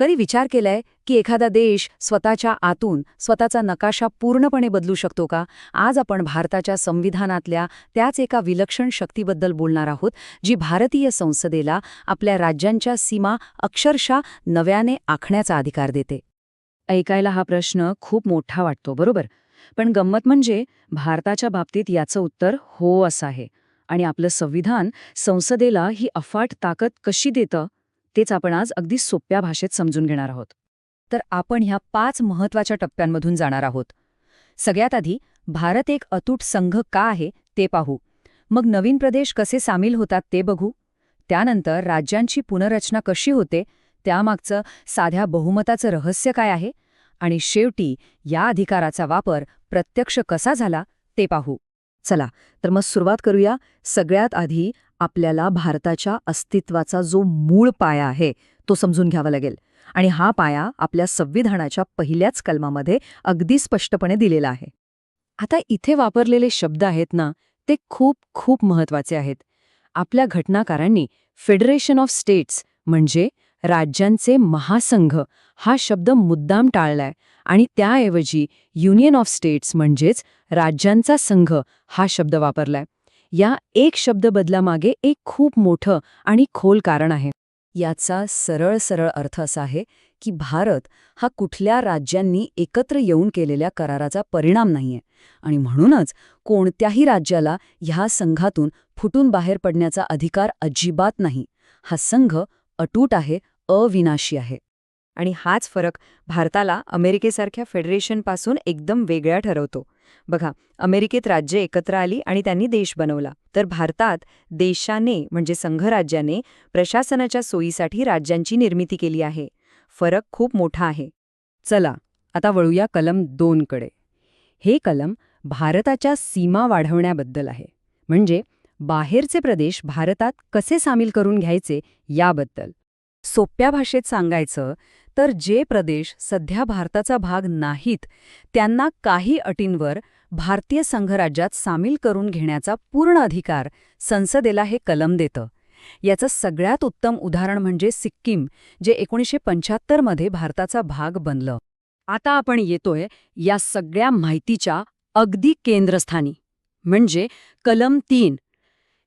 कधी विचार केलाय की एखादा देश स्वतःच्या आतून स्वतःचा नकाशा पूर्णपणे बदलू शकतो का? आज आपण भारताच्या संविधानातल्या त्याच एका विलक्षण शक्तीबद्दल बोलणार आहोत जी भारतीय संसदेला आपल्या राज्यांच्या सीमा अक्षरशः नव्याने आखण्याचा अधिकार देते. ऐकायला हा प्रश्न खूप मोठा वाटतो बरोबर? पण गंमत म्हणजे भारताच्या बाबतीत याचं उत्तर हो असं आहे. आणि आपलं संविधान संसदेला ही अफाट ताकद कशी देतं? तेच आपण आज अगदी सोप्या भाषेत समजून घेणार आहोत. तर आपण ह्या पाच महत्त्वाच्या टप्प्यांमधून जाणार आहोत. सगळ्यात आधी भारत एक अतूट संघ का आहे ते पाहू. मग नवीन प्रदेश कसे सामील होतात ते बघू. त्यानंतर राज्यांची पुनर्रचना कशी होते त्यामागचं साध्या बहुमताचं रहस्य काय आहे आणि शेवटी या अधिकाराचा वापर प्रत्यक्ष कसा झाला ते पाहू. चला तर मग सुरुवात करूया. सगळ्यात आधी आपल्याला भारताच्या अस्तित्वाचा जो मूळ पाया आहे तो समजून घ्यावा लागेल. आणि हा पाया आपल्या संविधानाच्या पहिल्याच कलमामध्ये अगदी स्पष्टपणे दिलेला आहे. आता इथे वापरलेले शब्द आहेत ना ते खूप खूप महत्त्वाचे आहेत. आपल्या घटनाकारांनी फेडरेशन ऑफ स्टेट्स म्हणजे राज्यांचे महासंघ हा शब्द मुद्दाम टाळलाय आणि त्याऐवजी युनियन ऑफ स्टेट्स म्हणजेच राज्यांचा संघ हा शब्द वापरलाय. या एक शब्द बदलामागे एक खूप मोठं आणि खोल कारण आहे. याचा सरळ सरळ अर्थ असा आहे की भारत हा कुठल्या राज्यांनी एकत्र येऊन केलेल्या कराराचा परिणाम नाहीये आणि म्हणूनच कोणत्याही राज्याला ह्या संघातून फुटून बाहेर पडण्याचा अधिकार अजिबात नाही. हा संघ अटूट आहे अविनाशी आहे. आणि हाच फरक भारताला अमेरिकेसारख्या फेडरेशनपासून एकदम वेगळ्या ठरवतो. बघा अमेरिकेत राज्य एकत्र आली आणि त्यांनी देश बनवला. तर भारतात देशाने म्हणजे संघराज्याने प्रशासनाच्या सोयीसाठी राज्यांची निर्मिती केली आहे. फरक खूप मोठा आहे. चला आता वळूया कलम दोनकडे हे कलम भारताच्या सीमा वाढवण्याबद्दल आहे. म्हणजे बाहेरचे प्रदेश भारतात कसे सामील करून घ्यायचे याबद्दल. सोप्या भाषेत सांगायचं तर जे प्रदेश सध्या भारताचा भाग नाहीत त्यांना काही अटींवर भारतीय संघराज्यात सामील करून घेण्याचा पूर्ण अधिकार संसदेला हे कलम देतं. याचं सगळ्यात उत्तम उदाहरण म्हणजे सिक्कीम जे एकोणीसशे पंच्याहत्तरमध्ये भारताचा भाग बनलं. आता आपण येतोय या सगळ्या माहितीच्या अगदी केंद्रस्थानी. म्हणजे कलम तीन.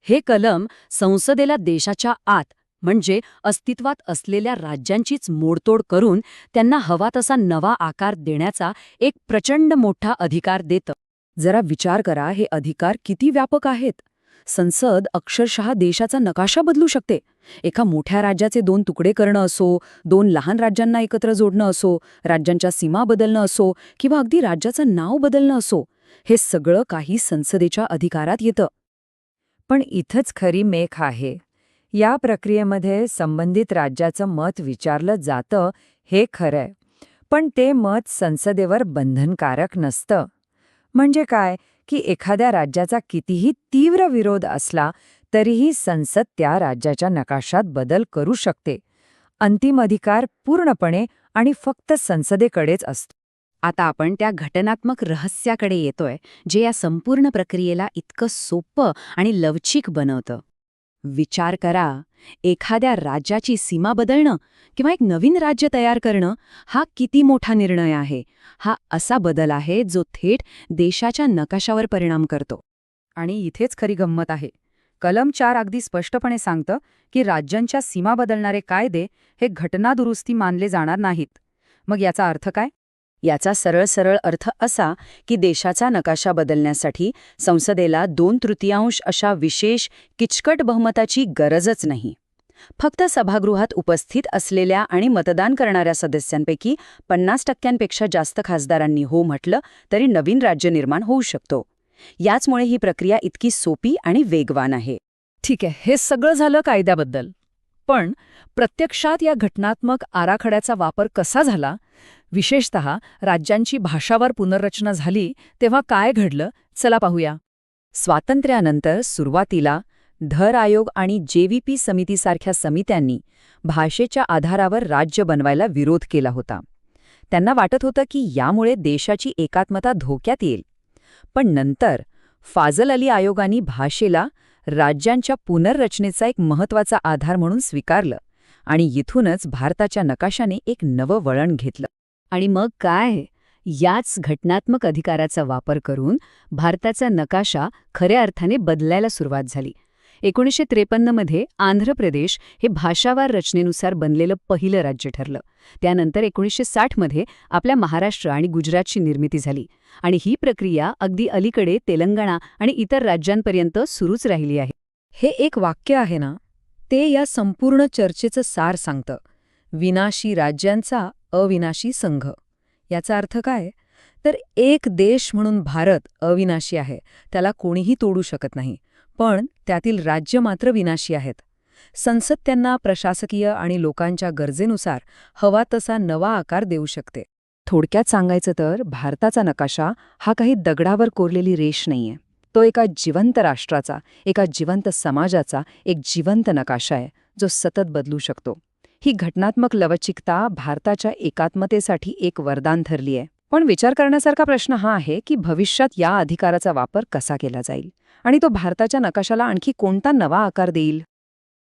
हे कलम संसदेला देशाच्या आत म्हणजे अस्तित्वात असलेल्या राज्यांचीच मोडतोड करून त्यांना हवा तसा नवा आकार देण्याचा एक प्रचंड मोठा अधिकार देतं. जरा विचार करा हे अधिकार किती व्यापक आहेत? संसद अक्षरशः देशाचा नकाशा बदलू शकते. एका मोठ्या राज्याचे दोन तुकडे करणं असो दोन लहान राज्यांना एकत्र जोडणं असो राज्यांच्या सीमा बदलणं असो किंवा अगदी राज्याचं नाव बदलणं असो हे सगळं काही संसदेच्या अधिकारात येतं. पण इथंच खरी मेख आहे. या प्रक्रियेमध्ये संबंधित राज्याचं मत विचारलं जातं हे खरंय. पण ते मत संसदेवर बंधनकारक नसतं. म्हणजे काय? की एखाद्या राज्याचा कितीही तीव्र विरोध असला तरीही संसद त्या राज्याच्या नकाशात बदल करू शकते. अंतिम अधिकार पूर्णपणे आणि फक्त संसदेकडेच असतो. आता आपण त्या घटनात्मक रहस्याकडे येतोय जे या संपूर्ण प्रक्रियेला इतकं सोपं आणि लवचिक बनवतं. विचार करा. एखाद्या राज्याची सीमा बदलणं किंवा एक नवीन राज्य तयार करणं हा किती मोठा निर्णय आहे. हा असा बदल आहे जो थेट देशाच्या नकाशावर परिणाम करतो. आणि इथेच खरी गंमत आहे. कलम चार अगदी स्पष्टपणे सांगतं की राज्यांच्या सीमा बदलणारे कायदे हे घटनादुरुस्ती मानले जाणार नाहीत. मग याचा अर्थ काय? याचा सरळ सरळ अर्थ असा की देशाचा नकाशा बदलण्यासाठी संसदेला दोन तृतीयांश अशा विशेष किचकट बहुमताची गरजच नाही. फक्त सभागृहात उपस्थित असलेल्या आणि मतदान करणाऱ्या सदस्यांपैकी पन्नास टक्क्यांपेक्षा जास्त खासदारांनी हो म्हटलं तरी नवीन राज्य निर्माण होऊ शकतो. याचमुळे ही प्रक्रिया इतकी सोपी आणि वेगवान आहे. ठीक आहे हे सगळं झालं कायद्याबद्दल. पण प्रत्यक्षात या घटनात्मक आराखड्याचा वापर कसा झाला? विशेषत राज्यांची भाषावर पुनर्रचना झाली तेव्हा काय घडलं? चला पाहूया. स्वातंत्र्यानंतर सुरुवातीला धर आयोग आणि जेव्हीपी समितीसारख्या समित्यांनी भाषेच्या आधारावर राज्य बनवायला विरोध केला होता. त्यांना वाटत होतं की यामुळे देशाची एकात्मता धोक्यात येईल. पण नंतर फाजल अली आयोगानी भाषेला राज्यांच्या पुनर्रचनेचा एक महत्त्वाचा आधार म्हणून स्वीकारलं आणि इथूनच भारताच्या नकाशाने एक नवं वळण घेतलं. आणि मग काय? याच घटनात्मक अधिकाराचा वापर करून भारताचा नकाशा खऱ्या अर्थाने बदलायला सुरुवात झाली. एकोणीसशे त्रेपन्नमध्ये आंध्र प्रदेश हे भाषावार रचनेनुसार बनलेलं पहिलं राज्य ठरलं. त्यानंतर एकोणीसशे साठमध्ये आपल्या महाराष्ट्र आणि गुजरातची निर्मिती झाली आणि ही प्रक्रिया अगदी अलीकडे तेलंगणा आणि इतर राज्यांपर्यंत सुरूच राहिली आहे. हे एक वाक्य आहे ना? ते या संपूर्ण चर्चेचं सार सांगतं. विनाशी राज्यांचा अविनाशी संघ. याचा अर्थ काय? तर एक देश म्हणून भारत अविनाशी आहे. त्याला कोणीही तोडू शकत नाही. पण त्यातील राज्य मात्र विनाशी आहेत. संसद त्यांना प्रशासकीय आणि लोकांच्या गरजेनुसार हवा तसा नवा आकार देऊ शकते. थोडक्यात सांगायचं तर भारताचा नकाशा हा काही दगडावर कोरलेली रेष नाहीये. तो एका जिवंत राष्ट्राचा एका जिवंत समाजाचा एक जिवंत नकाशा आहे जो सतत बदलू शकतो. ही घटनात्मक लवचिकता भारताच्या एकात्मतेसाठी एक वरदान ठरली आहे पण विचार करण्यासारखा प्रश्न हा आहे की भविष्यात या अधिकाराचा वापर कसा केला जाईल? आणि तो भारताच्या नकाशाला आणखी कोणता नवा आकार देईल?